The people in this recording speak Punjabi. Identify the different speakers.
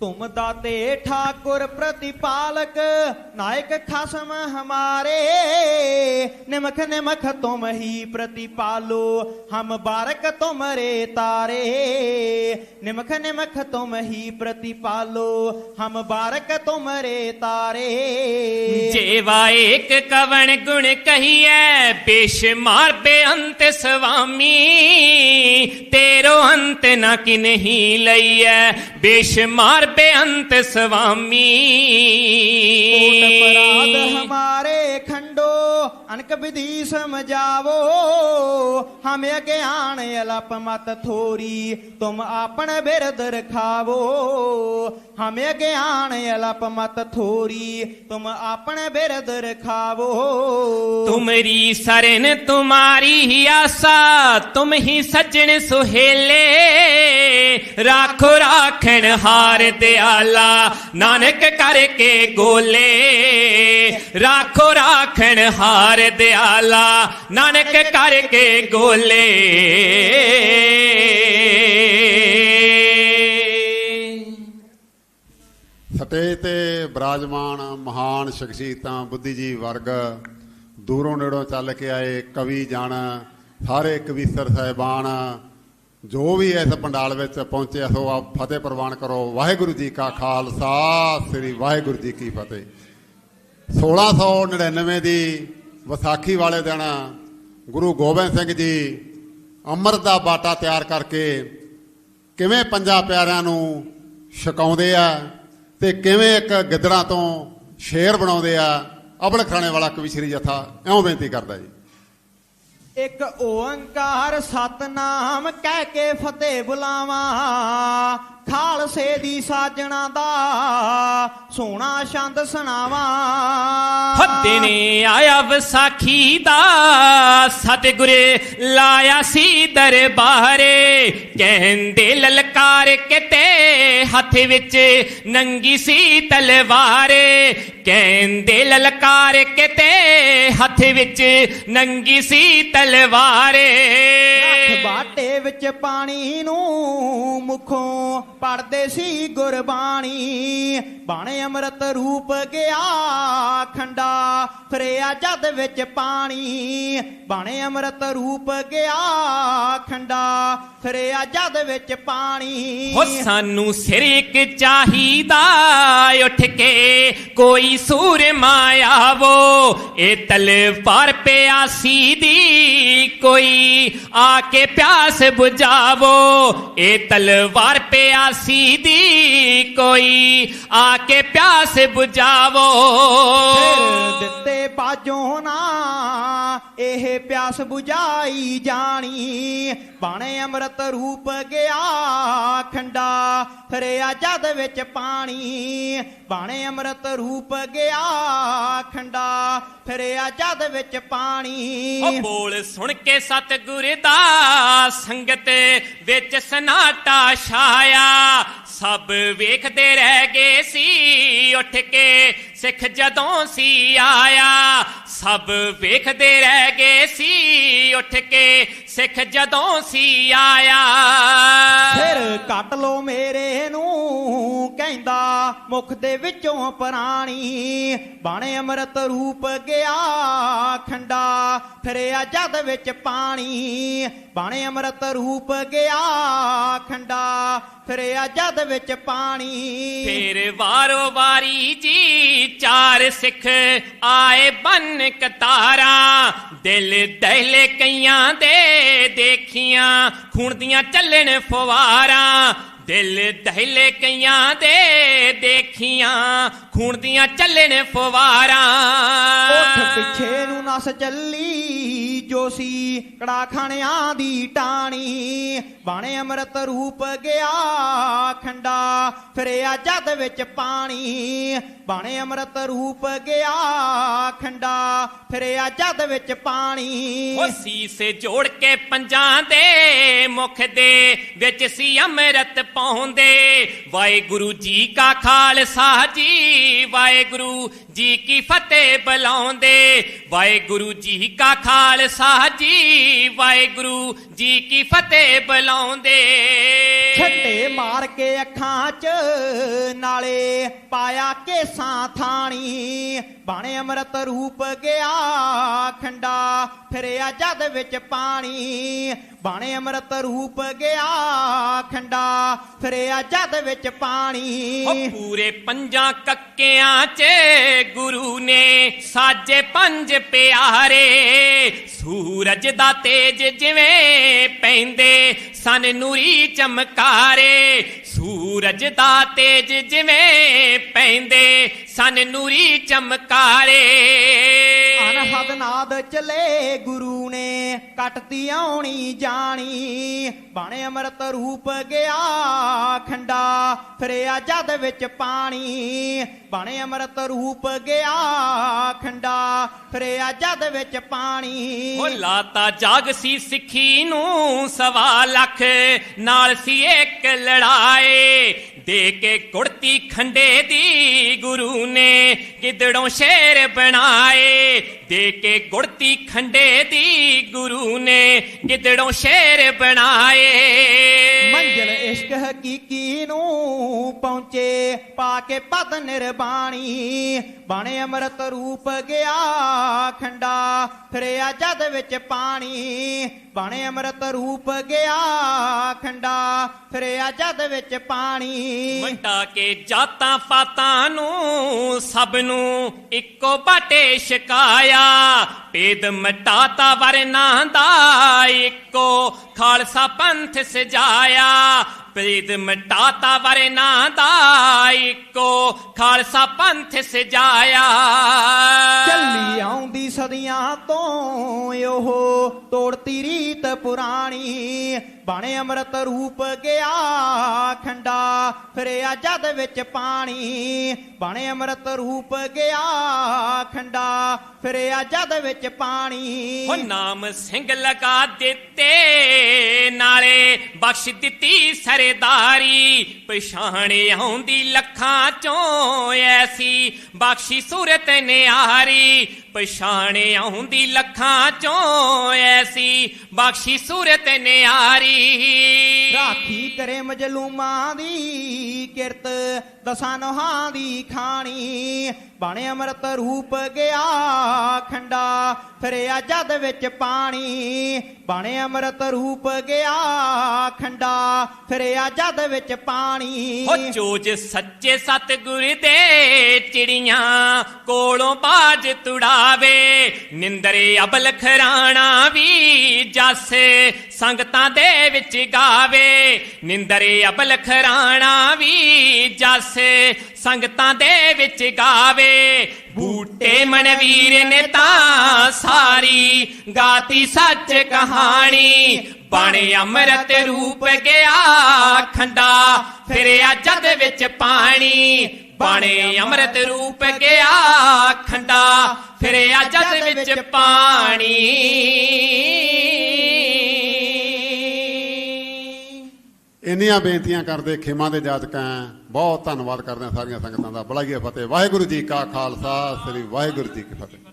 Speaker 1: ਤੁਮ ਦਾਤੇ ਠਾਕੁਰ ਪ੍ਰਤਿਪਾਲਕ, ਨਾਇਕ ਖਸਮ ਹਮਾਰੇ। ਨਿਮਖ ਨਿਮਖ ਤੁਮ ਹੀ ਪ੍ਰਤਿਪਾਲੋ, ਹਮ ਬਾਰਕ ਤੁਮਰੇ ਤਾਰੇ। ਨਿਮਖ ਨਿਮਖ ਤੁਮ ਹੀ ਪ੍ਰਤਿਪਾਲੋ, ਹਮ ਬਾਰਕ ਤੁਮਰੇ ਤਾਰੇ।
Speaker 2: ਜੇਵਾ ਏਕ ਕਵਣ ਗੁਣ ਕਹੀਐ ਬੇਸ਼ੁਮਾਰ ਬੇਅੰਤ ਸਵਾਮੀ। ਤੇਰੋ ਅੰਤ ਨਾ ਕਿਨਹੀ ਲਈਐ ਬੇਸ਼ੁਮਾਰ ਬੇਅੰਤ ਸਵਾਮੀ।
Speaker 1: ਕੋਟ ਅਪਰਾਧ ਹਮਾਰੇ ਖੰਡੋ ਅਨਕ ਵਿਧੀ ਸਮਝਾਵੋ। ਹਮ ਅਗਿਆਨ ਅਲਪ ਮਤ ਥੋਰੀ, ਤੁਮ ਆਪਣ ਬਿਰਦ ਰਖਾਵੋ। ਹਮ ਅਗਿਆਨ ਅਲਪ ਮਤ ਥੋਰੀ, ਤੁਮ ਆਪਣ ਬਿਰਦ ਰਖਾਵੋ।
Speaker 2: ਤੁਮਰੀ ਸਰਨ ਤੁਮਾਰੀ ਹੀ ਆਸਾ, ਤੁਮ ਹੀ ਸੱਜਣ ਸੁਹੇਲੇ। ਰਾਖੋ ਰਾਖਣ ਹਾਰ ਦਿਆਲਾ ਨਾਨਕ ਕਰਕੇ ਗੋਲੇ। ਰਾਖੋ ਰਾਖਣ ਹਾਰ ਦਿਆਲਾ, ਨਾਨਕ ਕਰਕੇ ਗੋਲੇ।
Speaker 3: ਸਟੇਜ ਤੇ ਬਿਰਾਜਮਾਨ ਮਹਾਨ ਸ਼ਖਸੀਅਤਾਂ ਬੁੱਧੀਜੀਵ ਵਰਗ, ਦੂਰੋਂ ਨੇੜੋਂ ਚੱਲ ਕੇ ਆਏ ਕਵੀ ਜਣ ਸਾਰੇ ਕਵੀਸਰ ਸਾਹਿਬਾਨ, ਜੋ ਵੀ ਇਸ ਪੰਡਾਲ ਵਿੱਚ ਪਹੁੰਚੇ ਸੋ ਆਪ ਫਤਿਹ ਪ੍ਰਵਾਨ ਕਰੋ। ਵਾਹਿਗੁਰੂ ਜੀ ਕਾ ਖਾਲਸਾ, ਸ੍ਰੀ ਵਾਹਿਗੁਰੂ ਜੀ ਕੀ ਫਤਿਹ। 1699 ਦੀ ਵਿਸਾਖੀ ਵਾਲੇ ਦਿਨ ਗੁਰੂ ਗੋਬਿੰਦ ਸਿੰਘ ਜੀ ਅੰਮ੍ਰਿਤ ਦਾ ਬਾਟਾ ਤਿਆਰ ਕਰਕੇ ਕਿਵੇਂ ਪੰਜਾਂ ਪਿਆਰਿਆਂ ਨੂੰ ਛਕਾਉਂਦੇ ਆ ਤੇ ਕਿਵੇਂ ਇੱਕ ਗਿੱਦੜਾਂ ਤੋਂ ਸ਼ੇਰ ਬਣਾਉਂਦੇ ਆ ਅਬਲ ਖਰਾਣੇ ਵਾਲਾ ਕਵੀ ਸ਼੍ਰੀ ਜਥਾ ਇਉਂ ਬੇਨਤੀ ਕਰਦਾ ਜੀ।
Speaker 1: ਇੱਕ ਓੰਕਾਰ ਸਤਨਾਮ ਕਹਿ ਕੇ ਫਤਿਹ ਬੁਲਾਵਾ ਖਾਲਸੇ ਦੀ ਸਾਜਣਾ ਦਾ ਸੋਹਣਾ ਛੰਦ ਸੁਣਾਵਾ।
Speaker 2: ਫੱਤੇ ਨੇ ਆਇਆ ਵਿਸਾਖੀ ਦਾ, ਸਤਿਗੁਰ ਲਾਇਆ ਸੀ ਦਰਬਾਰੇ। ਕਹਿੰਦੇ ਲਲਕਾਰ ਕਿਤੇ ਹੱਥ ਵਿੱਚ ਨੰਗੀ ਸੀ ਤਲਵਾਰੇ। ਕਹਿੰਦੇ ਲਲਕਾਰ ਕਿਤੇ ਹੱਥ ਵਿੱਚ ਨੰਗੀ ਸੀ ਤਲਵਾਰੇ।
Speaker 1: ਰੱਖ ਵਿੱਚ ਪਾਣੀ ਨੂੰ ਮੁਖੋਂ ਪੜਦੇ ਸੀ ਗੁਰਬਾਣੀ। ਬਾਣੇ ਅੰਮ੍ਰਿਤ ਰੂਪ ਗਿਆ, ਖੰਡਾ ਫਰਿਆ ਜਦ ਵਿੱਚ ਪਾਣੀ। ਬਾਣੇ ਅੰਮ੍ਰਿਤ ਰੂਪ ਗਿਆ, ਖੰਡਾ ਫਰਿਆ ਜਦ ਵਿੱਚ ਪਾਣੀ।
Speaker 2: ਹੋ ਸਾਨੂੰ ਸਿਰ ਇੱਕ ਚਾਹੀਦਾ, ਉੱਠ ਕੇ ਕੋਈ ਸੂਰ ਮਾਇਆਵੋ। ਇਹ ਤਲਵਾਰ ਪਿਆਸੀ ਦੀ ਕੋਈ ਆ ਕੇ ਪਿਆ ਪਿਆਸ 부ਝਾਵੋ ਇਹ ਤਲਵਾਰ ਪਿਆਸੀ ਦੀ ਕੋਈ ਆ ਕੇ ਪਿਆਸ 부ਝਾਵੋ
Speaker 1: ਫਿਰ ਦਿੱਤੇ ਬਾਜੋਂ ਨਾ ਇਹ ਪਿਆਸ 부ਝਾਈ ਜਾਣੀ। ਬਾਣੇ ਅੰਮ੍ਰਿਤ ਰੂਪ ਗਿਆ, ਖੰਡਾ ਫਰਿਆ ਜਦ ਵਿੱਚ ਪਾਣੀ। ਬਾਣੇ ਅੰਮ੍ਰਿਤ ਰੂਪ ਗਿਆ, ਖੰਡਾ ਫਰਿਆ ਜਦ ਵਿੱਚ ਪਾਣੀ।
Speaker 2: ਉਹ ਬੋਲ ਸੁਣ ਕੇ ਸਤਿਗੁਰ ਦਾ ਸੰਗਤ ਵਿੱਚ ਸਨਾਟਾ ਛਾਇਆ। ਸਭ ਵੇਖਦੇ ਰਹਿ ਗਏ ਸੀ, ਉੱਠ ਕੇ ਸਿੱਖ ਜਦੋਂ ਸੀ ਆਇਆ। ਸਭ ਵੇਖਦੇ ਰਹਿ ਗਏ ਸੀ ਉੱਠ ਕੇ ਸਿੱਖ ਜਦੋਂ ਸੀ ਆਇਆ।
Speaker 1: ਫਿਰ ਕੱਟ ਲੋ ਮੇਰੇ ਨੂੰ ਕਹਿੰਦਾ ਮੁਖ ਦੇ ਵਿੱਚੋਂ ਪ੍ਰਾਣੀ। ਬਾਣੇ ਅੰਮ੍ਰਿਤ ਰੂਪ ਗਿਆ ਖੰਡਾ ਫਿਰਿਆ ਜਦ ਵਿੱਚ ਪਾਣੀ। ਬਾਣੇ ਅੰਮ੍ਰਿਤ ਰੂਪ ਗਿਆ ਖੰਡਾ ਫਿਰਿਆ ਜਦ ਵਿੱਚ ਪਾਣੀ।
Speaker 2: ਫੇਰ ਵਾਰੋ ਵਾਰੀ ਜੀ ਚਾਰ ਸਿੱਖ ਆਏ ਬੰਨ ਕਤਾਰਾਂ ਦਿਲ ਦਹਿਲੇ ਕਈਆਂ ਦੇ ਦੇਖੀਆਂ, ਖੂਨ ਦੀਆਂ ਚੱਲਣ ਫਵਾਰਾਂ ਦਿਲ ਦਹਿਲੇ ਕਈਆਂ ਦੇ ਦੇਖੀਆਂ, ਖੂਨ ਦੀਆਂ ਚੱਲਣ
Speaker 1: ਉੱਠ
Speaker 2: ਫਵਾਰਾਂ
Speaker 1: ਪਿੱਛੇ ਨੂੰ ਨਸ ਚੱਲੀ ਜੋ ਸੀ ਕੜਾ ਖਾਣਿਆਂ ਦੀ ਟਾਣੀ, ਬਾਣੇ ਅੰਮ੍ਰਿਤ ਰੂਪ ਗਿਆ, ਖੰਡਾ ਫਿਰਿਆ ਜਦ ਵਿੱਚ ਪਾਣੀ, ਬਾਣੇ ਅੰਮ੍ਰਿਤ ਰੂਪ ਗਿਆ, ਖੰਡਾ ਫਿਰਿਆ ਜਦ ਵਿੱਚ ਪਾਣੀ।
Speaker 2: ਉਹ ਸੀਸ ਜੋੜ ਕੇ ਪੰਜਾਂ ਦੇ ਮੁਖ ਦੇ ਵਿੱਚ ਸੀ ਅੰਮ੍ਰਿਤ ਪਾਉਂਦੇ। ਵਾਹਿਗੁਰੂ ਜੀ ਕਾ ਖਾਲਸਾ ਜੀ, ਵਾਹਿਗੁਰੂ ਜੀ ਕੀ ਫਤਿਹ ਬੁਲਾਉਂਦੇ? ਵਾਹਿਗੁਰੂ ਜੀ ਕਾ ਖਾਲਸਾ ਜੀ, ਵਾਹਿਗੁਰੂ ਜੀ ਕੀ ਫਤਿਹ ਬੁਲਾਉਂਦੇ।
Speaker 1: ਛੱਟੇ ਮਾਰ ਕੇ ਅੱਖਾਂ ਚ ਨਾਲੇ ਪਾਇਆ ਕੇਸਾਂ ਥਾਣੀ। ਬਾਣੇ ਅੰਮ੍ਰਿਤ ਰੂਪ ਗਿਆ ਖੰਡਾ, ਫਿਰਿਆ ਜਦ ਵਿੱਚ ਪਾਣੀ। ਬਾਣੇ ਅੰਮ੍ਰਿਤ ਰੂਪ ਗਿਆ, ਖੰਡਾ ਫਿਰਿਆ ਜਦ ਵਿੱਚ ਪਾਣੀ।
Speaker 2: ਉਹ ਪੂਰੇ ਪੰਜਾਂ ਕੱਕਿਆਂ 'ਚ ਗੁਰੂ ਨੇ ਸਾਜੇ ਪੰਜ ਪਿਆਰੇ, ਸੂਰਜ ਦਾ ਤੇਜ ਜਿਵੇਂ ਪੈਂਦੇ, ਸਨ ਨੂਰੀ ਚਮਕਾਰੇ। ਸੂਰਜ ਦਾ ਤੇਜ ਜਿਵੇਂ ਪੈਂਦੇ ਸਨ ਨੂਰੀ ਚਮਕਾਰੇ
Speaker 1: ਅਨਹਦ ਨਾਦ ਚਲੇ ਗੁਰੂ ਨੇ ਕੱਟਤੀ ਆਉਣੀ ਜਾਣੀ ਬਾਣੇ ਅੰਮ੍ਰਿਤ ਰੂਪ ਗਿਆ ਖੰਡਾ ਫਿਰਿਆ ਜਦ ਵਿੱਚ ਪਾਣੀ। ਬਾਣੇ ਅੰਮ੍ਰਿਤ ਰੂਪ ਗਿਆ ਖੰਡਾ ਫਿਰਿਆ ਜਦ ਵਿੱਚ ਪਾਣੀ।
Speaker 2: ਉਹ ਲਾਤਾ ਜਾਗ ਸੀ ਸਿੱਖੀ ਨੂੰ ਸਵਾ ਲੱਖ ਨਾਲ ਸੀ ਇੱਕ ਲੜਾਏ। ਦੇ ਕੇ ਕੁੜਤੀ ਖੰਡੇ ਦੀ ਗੁਰੂ ਨੇ ਗਿੱਦੜੋਂ ਸ਼ੇਰ ਬਣਾਏ। ਦੇ ਕੇ ਕੁੜਤੀ ਖੰਡੇ ਦੀ ਗੁਰੂ ਨੇ ਗਿੱਦੜੋਂ ਸ਼ੇਰ ਬਣਾਏ।
Speaker 1: ਹਕੀਕੀ ਨੂੰ ਪਹੁੰਚੇ? ਪਾ ਕੇ ਪਦ ਨਿਰਬਾਣੀ। ਬਾਣੇ ਅੰਮ੍ਰਿਤ ਰੂਪ ਗਿਆ ਖੰਡਾ। ਫਿਰਿਆ ਜਦ ਵਿੱਚ ਪਾਣੀ। ਬਾਣੇ ਅੰਮ੍ਰਿਤ ਰੂਪ ਗਿਆ ਖੰਡਾ। ਫਿਰਿਆ ਜਦ ਵਿੱਚ ਪਾਣੀ।
Speaker 2: ਵੰਡਾ ਕੇ ਜਾਤਾਂ ਪਾਤਾਂ ਨੂੰ ਸਭ ਨੂੰ ਇੱਕੋ ਬਾਟੇ ਛਕਾਇਆ। ਭੇਦ ਮਟਾਤਾ ਵਰਨਾ ਦਾ ਇੱਕੋ ਖਾਲਸਾ ਪੰਥ ਸਜਾਇਆ। ਭੇਦ ਮਟਾਤਾ ਵਰਨਾ ਦਾ ਇੱਕੋ ਖਾਲਸਾ ਪੰਥ ਸਜਾਇਆ।
Speaker 1: ਚੱਲੀ ਆਉਂਦੀ ਸਦੀਆਂ ਤੋਂ ਉਹ ਤੋੜਤੀ ਰੀਤ ਪੁਰਾਣੀ। ਬਾਣੇ ਅੰਮ੍ਰਿਤ ਰੂਪ ਗਿਆ, ਖੰਡਾ ਫਿਰਿਆ ਜਦ ਵਿੱਚ ਪਾਣੀ। ਬਾਣੇ ਅੰਮ੍ਰਿਤ ਰੂਪ ਗਿਆ, ਖੰਡਾ ਫਿਰਿਆ ਜਦ ਵਿੱਚ ਪਾਣੀ।
Speaker 2: ਉਹ ਨਾਮ ਸਿੰਘ ਲਗਾ ਦਿੱਤੇ, ਨਾਲੇ ਬਖਸ਼ ਦਿੱਤੀ ਸਰਦਾਰੀ। ਪਛਾਣ ਆਉਂਦੀ ਲੱਖਾਂ ਚੋਂ ਐਸੀ ਬਖਸ਼ੀ ਸੂਰਤ ਨਿਆਰੀ ਪਛਾਣ ਆਉਂਦੀ ਲੱਖਾਂ ਚੋਂ ਐਸੀ ਬਖਸ਼ੀ ਸੂਰਤ ਨਿਆਰੀ
Speaker 1: ਰਾਖੀ ਕਰੇ ਮਜਲੂਮਾਂ ਦੀ ਕਿਰਤ ਦਸਾਂ ਨੋਹਾਂ ਦੀ ਖਾਣੀ ਬਾਣੇ ਅੰਮ੍ਰਿਤ ਰੂਪ ਗਿਆ, ਖੰਡਾ ਫਿਰਿਆ ਜਦ ਵਿੱਚ ਪਾਣੀ। ਬਾਣੇ ਅੰਮ੍ਰਿਤ ਰੂਪ ਗਿਆ, ਖੰਡਾ ਫਿਰਿਆ ਜਦ ਵਿੱਚ ਪਾਣੀ।
Speaker 2: ਹੋ ਚੋਜ ਸੱਚੇ ਸਤਿਗੁਰ ਦੇ ਚਿੜੀਆਂ ਕੋਲੋਂ ਬਾਜ ਤੁੜਾਵੇ। ਨਿੰਦਰੇ ਅਬਲ ਖਰਾਣਾ ਵੀ ਜਸ, ਸੰਗਤਾਂ ਦੇ ਵਿੱਚ ਗਾਵੇ। ਨਿੰਦਰੇ ਅਬਲ ਖਰਾਣਾ ਵੀ ਜਸ, ਸੰਗਤਾਂ ਦੇ ਵਿੱਚ ਗਾਵੇ। ਬੂਟੇ ਮਨਵੀਰ ਨੇ ਤਾਂ ਸਾਰੀ, ਗਾਤੀ ਸੱਚ ਕਹਾਣੀ। ਬਣ ਅੰਮ੍ਰਿਤ ਰੂਪ ਗਿਆ ਖੰਡਾ ਫਿਰਿਆ ਜਦ ਵਿੱਚ ਪਾਣੀ। ਬਣ ਅੰਮ੍ਰਿਤ ਰੂਪ ਗਿਆ ਖੰਡਾ ਫਿਰਿਆ ਜਦ ਵਿੱਚ ਪਾਣੀ।
Speaker 3: ਇੰਨੀਆਂ ਬੇਨਤੀਆਂ ਕਰਦੇ, ਖੇਮਾ ਦੇ ਜਾਤਕਾਂ ਬਹੁਤ ਧੰਨਵਾਦ ਕਰਦੇ ਹਾਂ ਸਾਰੀਆਂ ਸੰਗਤਾਂ ਦਾ। ਬੜਾਈਏ ਫਤਿਹ, ਵਾਹਿਗੁਰੂ ਜੀ ਕਾ ਖਾਲਸਾ, ਸ੍ਰੀ ਵਾਹਿਗੁਰੂ ਜੀ ਕੀ ਫਤਿਹ।